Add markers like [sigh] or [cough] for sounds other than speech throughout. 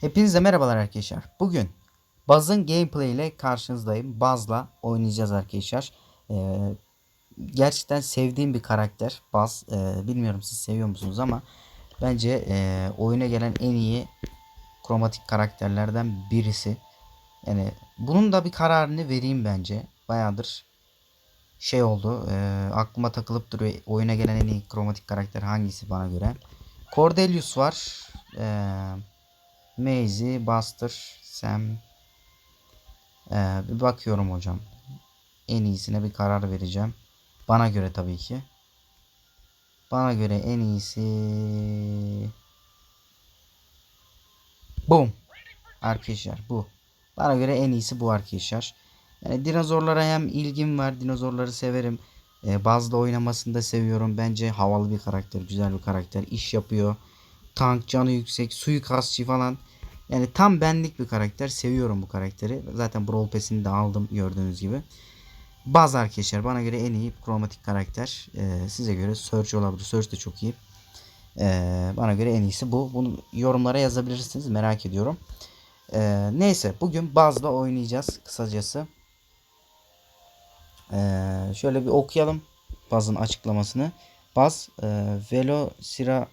Hepinize merhabalar arkadaşlar. Bugün Buzz'ın gameplay ile karşınızdayım. Buzz'la oynayacağız arkadaşlar. Ee, gerçekten sevdiğim bir karakter Buzz. Ee, bilmiyorum siz seviyor musunuz ama bence e, oyuna gelen en iyi kromatik karakterlerden birisi. Yani bunun da bir kararını vereyim bence. Bayağıdır şey oldu. e, aklıma takılıp duruyor. Oyuna gelen en iyi kromatik karakter hangisi bana göre. Cordelius var. Eee Maisie, Buster, Sam. Ee, bir bakıyorum hocam. En iyisine bir karar vereceğim. Bana göre tabii ki. Bana göre en iyisi... Boom. Arkadaşlar bu. Bana göre en iyisi bu arkadaşlar. Yani dinozorlara hem ilgim var. Dinozorları severim. Ee, bazı oynamasını da seviyorum. Bence havalı bir karakter. Güzel bir karakter. iş yapıyor. Tank canı yüksek. Suikastçı falan. Yani tam benlik bir karakter. Seviyorum bu karakteri. Zaten Brawl Pass'ini de aldım gördüğünüz gibi. Baz arkadaşlar bana göre en iyi kromatik karakter. Ee, size göre Surge olabilir. Surge de çok iyi. Ee, bana göre en iyisi bu. Bunu yorumlara yazabilirsiniz. Merak ediyorum. Ee, neyse bugün Baz'la oynayacağız kısacası. Ee, şöyle bir okuyalım Baz'ın açıklamasını. Baz e, Velocira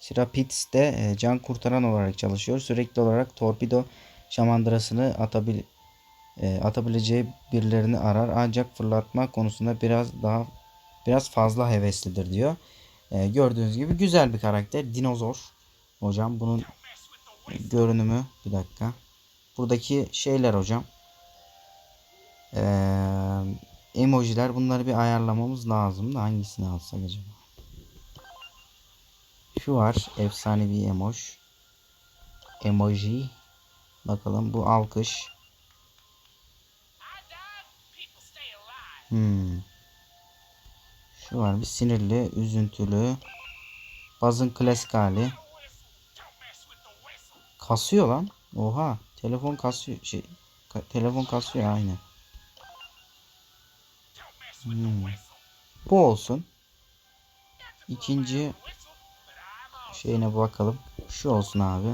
Sirapits'te e, can kurtaran olarak çalışıyor. Sürekli olarak torpido şamandırasını atabil e, atabileceği birilerini arar. Ancak fırlatma konusunda biraz daha biraz fazla heveslidir diyor. E, gördüğünüz gibi güzel bir karakter. Dinozor. Hocam bunun görünümü bir dakika. Buradaki şeyler hocam. E, emojiler bunları bir ayarlamamız lazım da hangisini alsak acaba? Şu var. Efsanevi emoj. Emoji. Bakalım bu alkış. Hmm. Şu var bir sinirli, üzüntülü. Bazın klasik hali. Kasıyor lan. Oha. Telefon kasıyor. Şey, ka- telefon kasıyor aynı. Hmm. Bu olsun. İkinci şeyine bakalım. Şu olsun abi.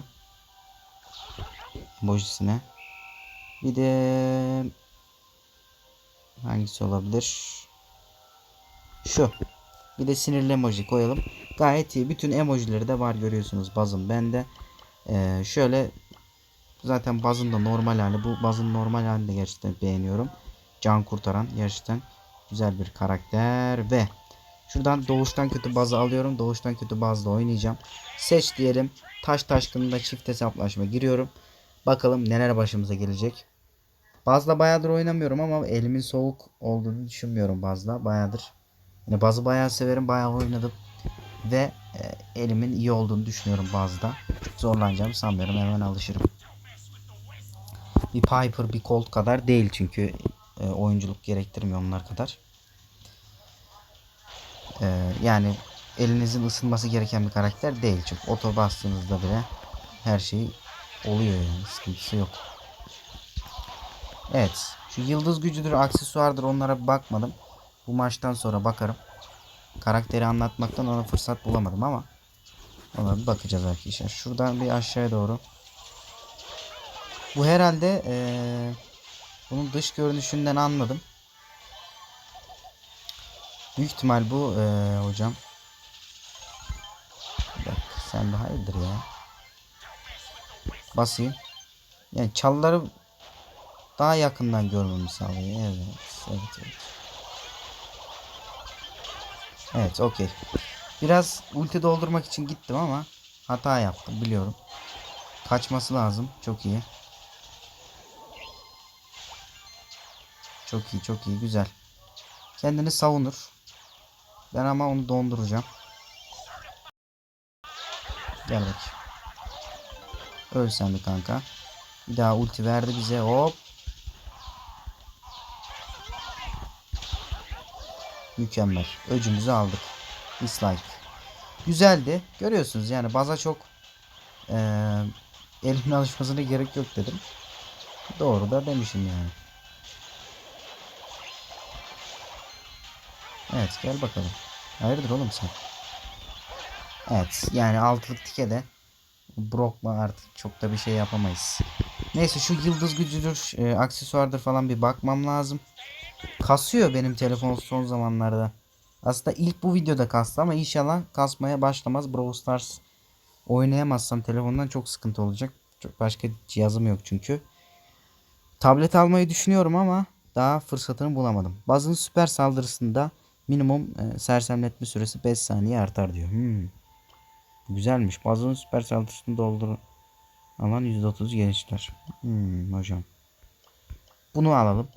Emojisine. Bir de hangisi olabilir? Şu. Bir de sinirli emoji koyalım. Gayet iyi. Bütün emojileri de var görüyorsunuz bazım bende. Ee, şöyle zaten bazın da normal hali. Bu bazın normal halini de gerçekten beğeniyorum. Can kurtaran gerçekten güzel bir karakter ve Şuradan doğuştan kötü bazı alıyorum. Doğuştan kötü bazda oynayacağım. Seç diyelim. Taş taşkınında çift hesaplaşma giriyorum. Bakalım neler başımıza gelecek. Bazda bayağıdır oynamıyorum ama elimin soğuk olduğunu düşünmüyorum bazda. Bayağıdır. Yani bazı bayağı severim. Bayağı oynadım. Ve e, elimin iyi olduğunu düşünüyorum bazda. Zorlanacağımı sanmıyorum. Hemen alışırım. Bir Piper bir Colt kadar değil çünkü e, oyunculuk gerektirmiyor onlar kadar. Ee, yani elinizin ısınması gereken bir karakter değil. Çünkü oto bastığınızda bile her şey oluyor yani. Sıkıntısı yok. Evet. Şu yıldız gücüdür, aksesuardır onlara bakmadım. Bu maçtan sonra bakarım. Karakteri anlatmaktan ona fırsat bulamadım ama ona bir bakacağız arkadaşlar. Şuradan bir aşağıya doğru. Bu herhalde ee, bunun dış görünüşünden anladım. Büyük ihtimal bu ee, hocam. Dakika sen de hayırdır ya. Basayım. Yani çalları daha yakından görmemi sağlıyor. Evet. Evet. Evet. Evet okey. Biraz ulti doldurmak için gittim ama hata yaptım biliyorum. Kaçması lazım. Çok iyi. Çok iyi çok iyi güzel. Kendini savunur. Ben ama onu donduracağım. Gel bakayım. Öl sen bir kanka. Bir daha ulti verdi bize. Hop. Mükemmel. Öcümüzü aldık. Dislike. Güzeldi. Görüyorsunuz yani baza çok ee, elimin alışmasına gerek yok dedim. Doğru da demişim yani. Evet gel bakalım. Hayırdır oğlum sen? Evet yani altılık tike de Brock'la artık çok da bir şey yapamayız. Neyse şu yıldız gücüdür, e, aksesuardır falan bir bakmam lazım. Kasıyor benim telefon son zamanlarda. Aslında ilk bu videoda kastı ama inşallah kasmaya başlamaz. Brawl Stars oynayamazsam telefondan çok sıkıntı olacak. Çok başka cihazım yok çünkü. Tablet almayı düşünüyorum ama daha fırsatını bulamadım. Bazının süper saldırısında minimum e, sersemletme süresi 5 saniye artar diyor. Hmm. Güzelmiş. Bazının süper saldırısını doldur alan %30 genişler. Hmm, hocam. Bunu alalım.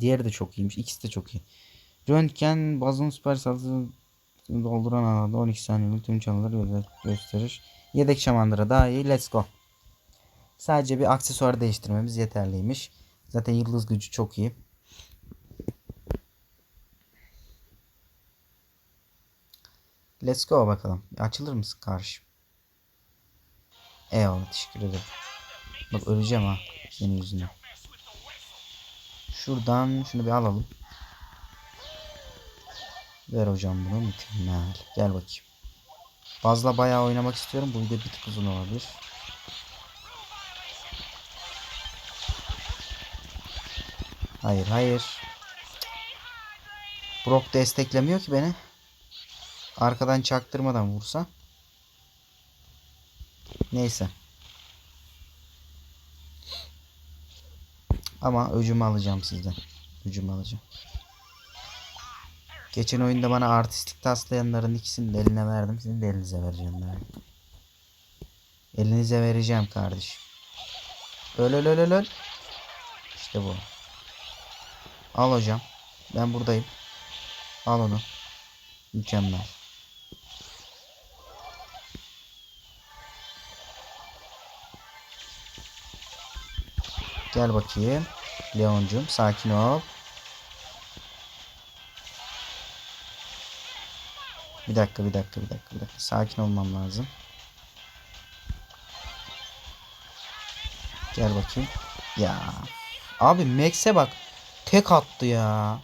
Diğeri de çok iyiymiş. İkisi de çok iyi. Röntgen bazının süper saldırısını dolduran alanda 12 saniyelik tüm çalıları gö- gösterir. Yedek şamandıra daha iyi. Let's go. Sadece bir aksesuar değiştirmemiz yeterliymiş. Zaten yıldız gücü çok iyi. Let's go bakalım. Açılır mısın karşı? Eyvallah teşekkür ederim. Bak öleceğim ha senin yüzünden. Şuradan şunu bir alalım. Ver hocam bunu mükemmel. Gel bakayım. Fazla bayağı oynamak istiyorum. Bu video bir tık uzun olabilir. Hayır hayır. Brock desteklemiyor ki beni. Arkadan çaktırmadan vursa. Neyse. Ama öcümü alacağım sizden. Öcümü alacağım. Geçen oyunda bana artistik taslayanların ikisini de eline verdim. Sizin de elinize vereceğim ben. Elinize vereceğim kardeşim. Öl öl öl öl. İşte bu. Al hocam. Ben buradayım. Al onu. Mükemmel. Gel bakayım. Leoncum sakin ol. Bir dakika bir dakika bir dakika bir dakika. Sakin olmam lazım. Gel bakayım. Ya. Abi Max'e bak. Tek attı ya.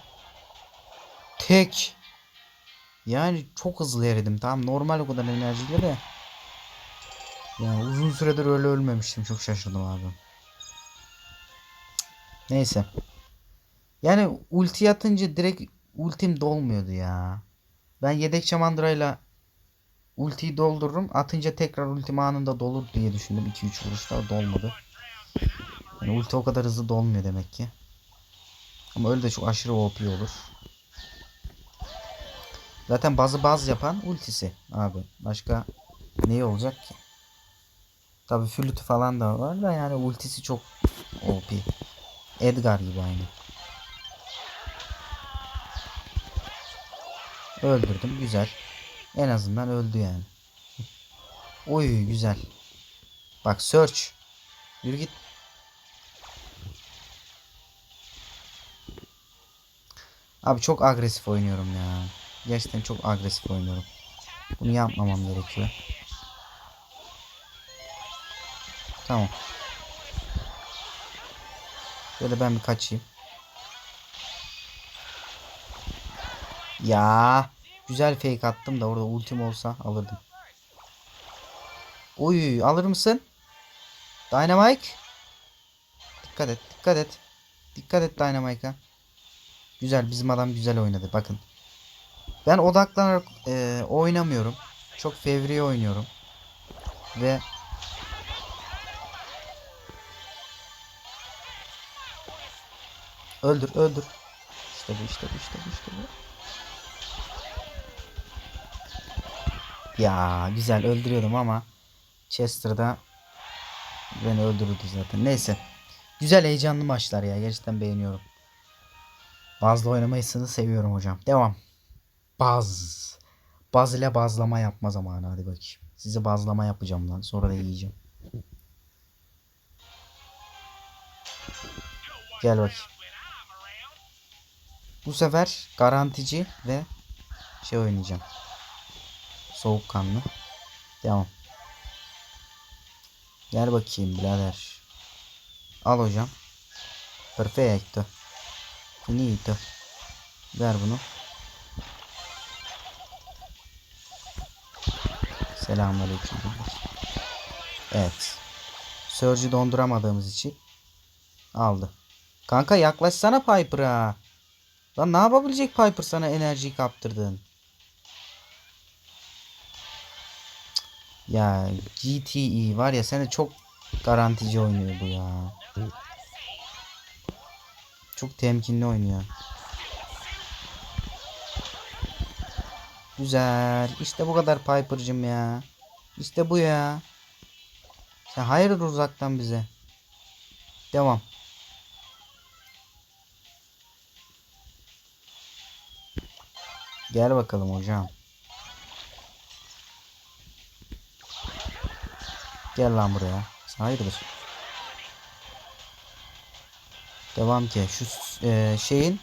Tek. Yani çok hızlı eridim. Tamam normal o kadar enerjiyle de. Yani uzun süredir öyle ölmemiştim. Çok şaşırdım abi. Neyse. Yani ulti atınca direkt ultim dolmuyordu ya. Ben yedek şamandırayla ultiyi doldururum. Atınca tekrar ultim anında dolur diye düşündüm. 2-3 vuruşta dolmadı. Yani ulti o kadar hızlı dolmuyor demek ki. Ama öyle de çok aşırı OP olur. Zaten bazı baz yapan ultisi abi. Başka ne olacak ki? Tabi flütü falan da var da yani ultisi çok OP. Edgar gibi aynı. Öldürdüm güzel. En azından öldü yani. Oy güzel. Bak search. Yürü git. Abi çok agresif oynuyorum ya. Gerçekten çok agresif oynuyorum. Bunu yapmamam gerekiyor. Tamam. Şöyle ben bir kaçayım. Ya güzel fake attım da orada ultim olsa alırdım. Oy alır mısın? Dynamite. Dikkat et dikkat et. Dikkat et Dynamite'a. Güzel bizim adam güzel oynadı bakın. Ben odaklanarak e, oynamıyorum. Çok fevri oynuyorum. Ve öldür öldür. İşte bu işte bu işte bu işte bu. Ya güzel öldürüyordum ama Chester'da beni öldürdü zaten. Neyse. Güzel heyecanlı maçlar ya. Gerçekten beğeniyorum. Bazla oynamayısını seviyorum hocam. Devam. Baz. Baz ile bazlama yapma zamanı. Hadi bakayım. Size bazlama yapacağım lan. Sonra da yiyeceğim. Gel bakayım. Bu sefer garantici ve şey oynayacağım. Soğukkanlı. Devam. Gel bakayım birader. Al hocam. Perfecto. Finito. Ver bunu. Selamünaleyküm. Evet. Surge'ü donduramadığımız için aldı. Kanka yaklaşsana Piper'a. Lan ne yapabilecek Piper sana enerjiyi kaptırdın? Ya GTE var ya seni çok garantici oynuyor bu ya. Çok temkinli oynuyor. Güzel. İşte bu kadar Piper'cım ya. İşte bu ya. Sen hayırdır uzaktan bize. Devam. Gel bakalım hocam. Gel lan buraya. Hayırdır? Devam ki. Şu e, şeyin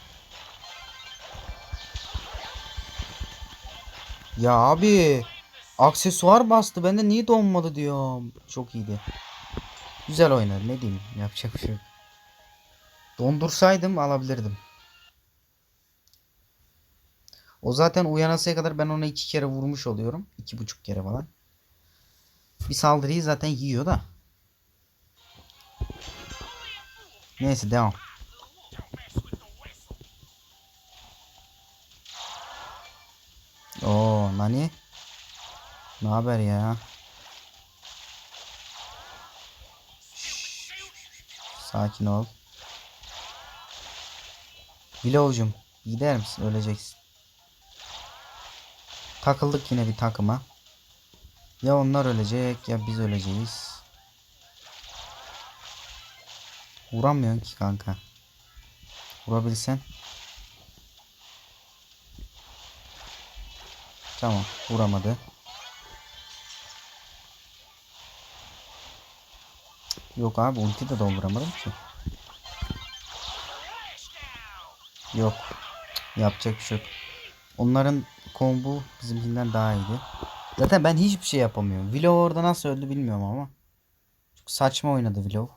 Ya abi aksesuar bastı. Bende niye donmadı diyorum. Çok iyiydi. Güzel oynadı. Ne diyeyim? Yapacak bir şey yok. Dondursaydım alabilirdim. O zaten uyanasıya kadar ben ona iki kere vurmuş oluyorum. iki buçuk kere falan. Bir saldırıyı zaten yiyor da. Neyse devam. Oo Nani. Ne haber ya? Şşş. Sakin ol. Willow'cum gider misin? Öleceksin. Takıldık yine bir takıma. Ya onlar ölecek ya biz öleceğiz. Vuramıyorsun ki kanka. Vurabilsen. Tamam vuramadı. Yok abi ulti de dolduramadım ki. Yok. Yapacak bir şey yok. Onların combo bizimkinden daha iyiydi. Zaten ben hiçbir şey yapamıyorum. Willow orada nasıl öldü bilmiyorum ama. Çok saçma oynadı Willow.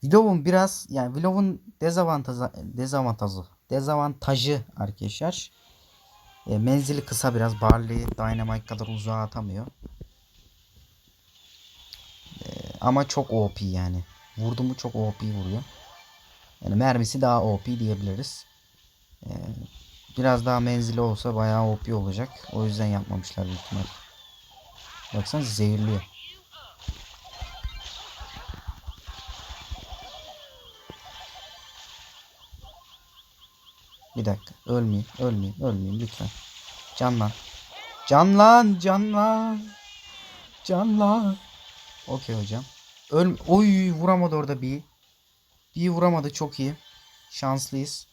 Willow'un biraz yani Willow'un dezavantajı dezavantajı dezavantajı arkadaşlar. E, menzili kısa biraz. Barley Dynamite kadar uzağa atamıyor. E, ama çok OP yani. Vurdu mu çok OP vuruyor. Yani mermisi daha OP diyebiliriz. E, biraz daha menzili olsa bayağı OP olacak. O yüzden yapmamışlar büyük ihtimal. Baksana zehirliyor. Bir dakika. Ölmeyeyim. Ölmeyeyim. Ölmeyeyim lütfen. Canlan. Canlan. Canlan. Canlan. Okey hocam. Öl Oy vuramadı orada bir. Bir vuramadı çok iyi. Şanslıyız.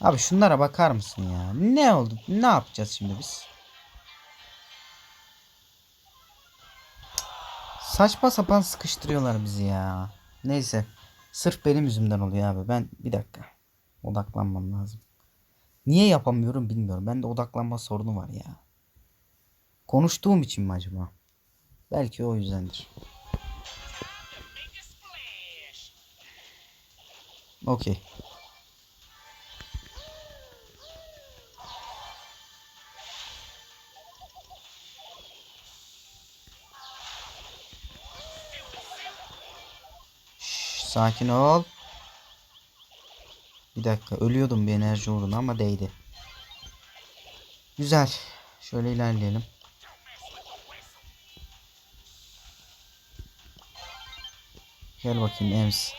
Abi şunlara bakar mısın ya? Ne oldu? Ne yapacağız şimdi biz? Saçma sapan sıkıştırıyorlar bizi ya. Neyse. Sırf benim yüzümden oluyor abi. Ben bir dakika. Odaklanmam lazım. Niye yapamıyorum bilmiyorum. Bende odaklanma sorunu var ya. Konuştuğum için mi acaba? Belki o yüzdendir. Okey. Sakin ol. Bir dakika ölüyordum bir enerji uğruna ama değdi. Güzel. Şöyle ilerleyelim. Gel bakayım Ems.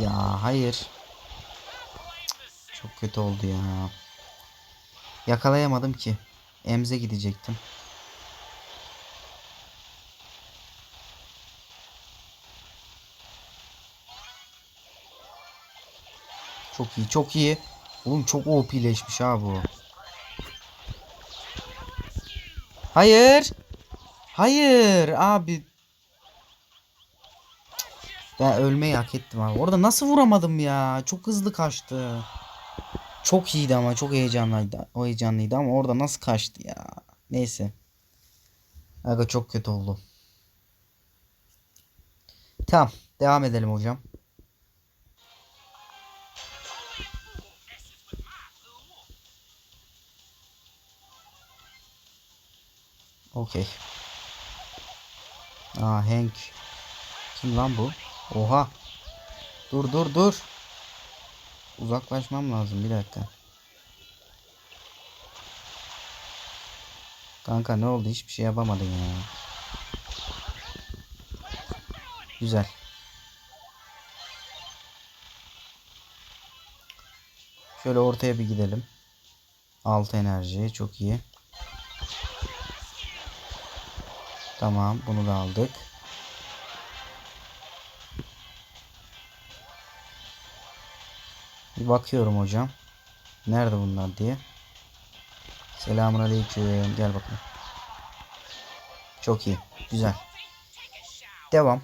Ya hayır. Çok kötü oldu ya. Yakalayamadım ki. Emz'e gidecektim. Çok iyi çok iyi. Oğlum çok OP'leşmiş ha bu. Hayır. Hayır abi. Ben ölmeyi hak ettim abi. Orada nasıl vuramadım ya? Çok hızlı kaçtı. Çok iyiydi ama çok heyecanlıydı. O heyecanlıydı ama orada nasıl kaçtı ya? Neyse. Aga çok kötü oldu. Tamam. Devam edelim hocam. Okey. Aa Hank. Kim lan bu? Oha. Dur dur dur. Uzaklaşmam lazım bir dakika. Kanka ne oldu? Hiçbir şey yapamadın ya. Güzel. Şöyle ortaya bir gidelim. Altı enerji çok iyi. Tamam bunu da aldık. Bir bakıyorum hocam. Nerede bunlar diye. Selamun aleyküm. Gel bakalım. Çok iyi. Güzel. Devam.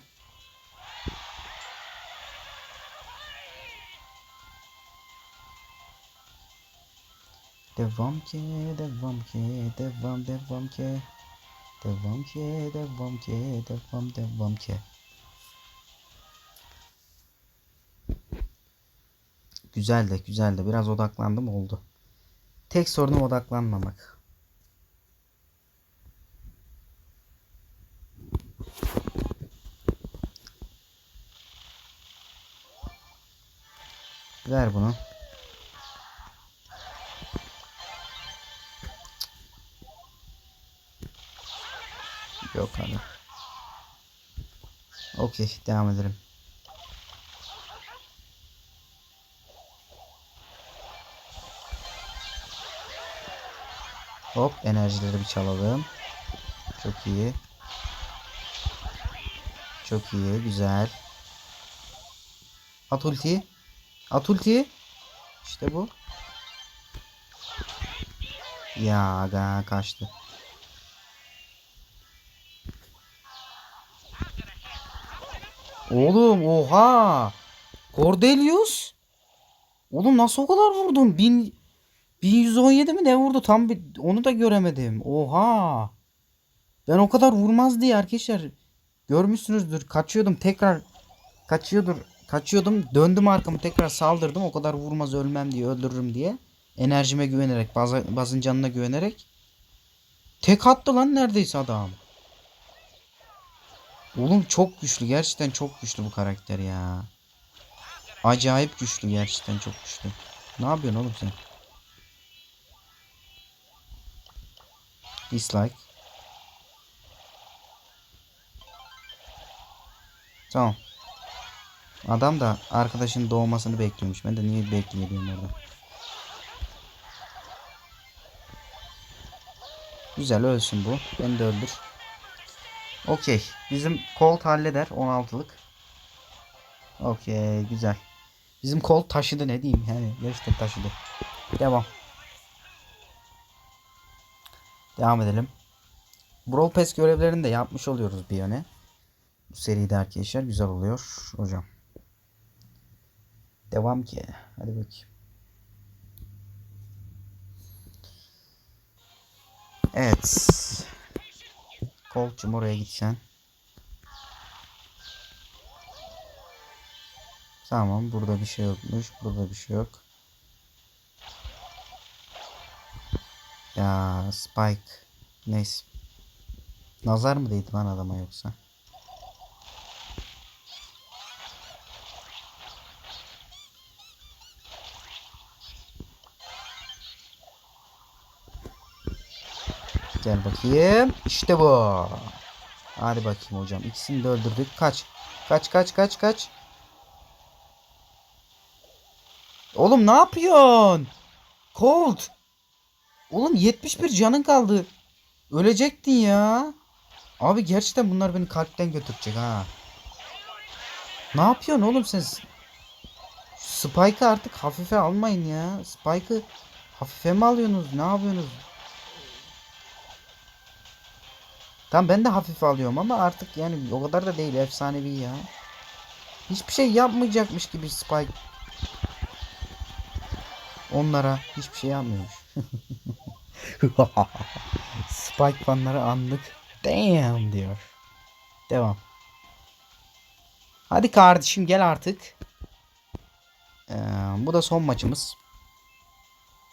Devam ki, devam ki, devam, devam ki. Devam ki, devam ki, devam, devam de, güzel de. Biraz odaklandım oldu. Tek sorunum odaklanmamak. Ver bunu. Abi. Okey devam edelim. Hop enerjileri bir çalalım. Çok iyi. Çok iyi güzel. At ultiyi. At ultiyi. İşte bu. Ya kaçtı. Oğlum oha. Cordelius. Oğlum nasıl o kadar vurdun? Bin, 1117 mi ne vurdu? Tam bir onu da göremedim. Oha. Ben o kadar vurmaz diye arkadaşlar görmüşsünüzdür. Kaçıyordum tekrar kaçıyordur. Kaçıyordum. Döndüm arkamı tekrar saldırdım. O kadar vurmaz ölmem diye öldürürüm diye. Enerjime güvenerek, bazı, bazın canına güvenerek. Tek attı lan neredeyse adam. Oğlum çok güçlü. Gerçekten çok güçlü bu karakter ya. Acayip güçlü. Gerçekten çok güçlü. Ne yapıyorsun oğlum sen? Dislike. Tamam. Adam da arkadaşın doğmasını bekliyormuş. Ben de niye bekliyorum orada. Güzel ölsün bu. Beni de öldür. Okey. Bizim Colt halleder 16'lık. Okey güzel. Bizim Colt taşıdı ne diyeyim yani gerçekten taşıdı. Devam. Devam edelim. Brawl Pass görevlerini de yapmış oluyoruz bir yöne. Bu seride arkadaşlar güzel oluyor hocam. Devam ki. Hadi bakayım. Evet. Colt'cum oraya gitsen. Tamam burada bir şey yokmuş. Burada bir şey yok. Ya Spike. Neyse. Nazar mı değdi lan adama yoksa? Gel bakayım. İşte bu. Hadi bakayım hocam. İkisini de öldürdük. Kaç. Kaç kaç kaç kaç. Oğlum ne yapıyorsun? Colt. Oğlum 71 canın kaldı. Ölecektin ya. Abi gerçekten bunlar beni kalpten götürecek ha. Ne yapıyorsun oğlum sen? Spike'ı artık hafife almayın ya. Spike'ı hafife mi alıyorsunuz? Ne yapıyorsunuz? Tamam ben de hafife alıyorum ama artık yani o kadar da değil efsanevi ya. Hiçbir şey yapmayacakmış gibi Spike. Onlara hiçbir şey yapmıyormuş. [laughs] Spike fanları anlık damn diyor. Devam. Hadi kardeşim gel artık. Ee, bu da son maçımız.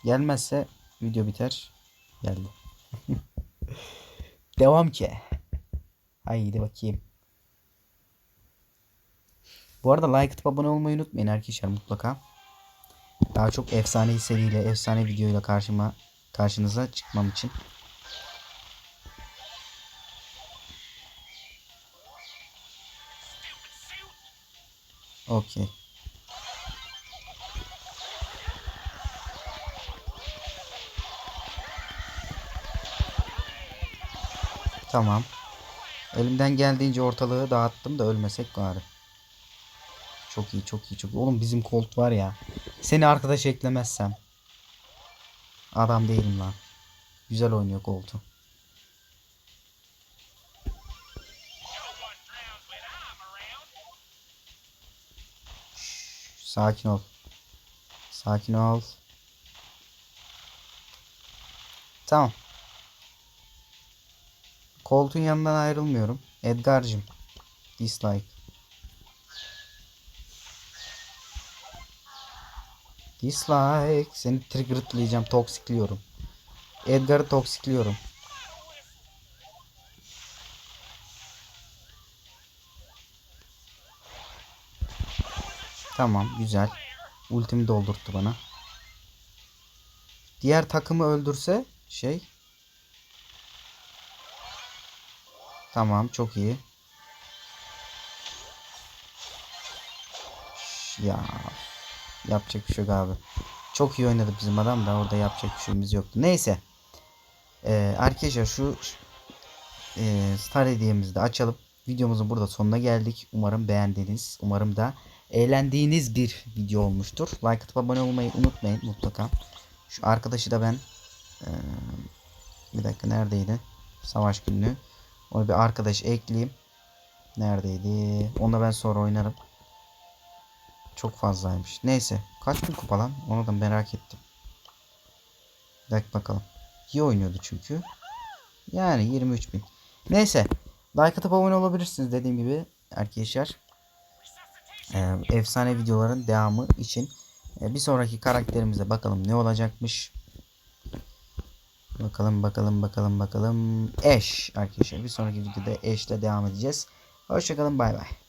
Gelmezse video biter. Geldi. [laughs] Devam ki. Haydi bakayım. Bu arada like atıp abone olmayı unutmayın arkadaşlar mutlaka. Daha çok efsane seriyle, efsane videoyla karşıma karşınıza çıkmam için. Okey. Tamam. Elimden geldiğince ortalığı dağıttım da ölmesek bari. Çok iyi çok iyi çok iyi. Oğlum bizim Colt var ya. Seni arkadaş eklemezsem. Adam değilim lan. Güzel oynuyor Colt'u. Sakin ol. Sakin ol. Tamam. Colt'un yanından ayrılmıyorum. Edgar'cım. Dislike. Dislike. Seni triggerlayacağım. Toksikliyorum. Edgar'ı toksikliyorum. Tamam güzel. Ultimi doldurttu bana. Diğer takımı öldürse şey. Tamam çok iyi. Ya yapacak bir şey yok abi. Çok iyi oynadı bizim adam da orada yapacak bir şeyimiz yoktu. Neyse. Ee, arkadaşlar şu e, star hediyemizi de açalım. Videomuzun burada sonuna geldik. Umarım beğendiniz. Umarım da eğlendiğiniz bir video olmuştur. Like atıp abone olmayı unutmayın mutlaka. Şu arkadaşı da ben e, bir dakika neredeydi? Savaş günlüğü. Onu bir arkadaş ekleyeyim. Neredeydi? Onunla ben sonra oynarım. Çok fazlaymış. Neyse. Kaç bin kupa lan? Onu da merak ettim. Bir dakika bakalım. İyi oynuyordu çünkü. Yani 23 bin. Neyse. Like atıp abone olabilirsiniz dediğim gibi arkadaşlar. Ee, efsane videoların devamı için ee, bir sonraki karakterimize bakalım ne olacakmış. Bakalım bakalım bakalım bakalım. Ash arkadaşlar. Bir sonraki videoda Ash'le devam edeceğiz. Hoşçakalın bay bay.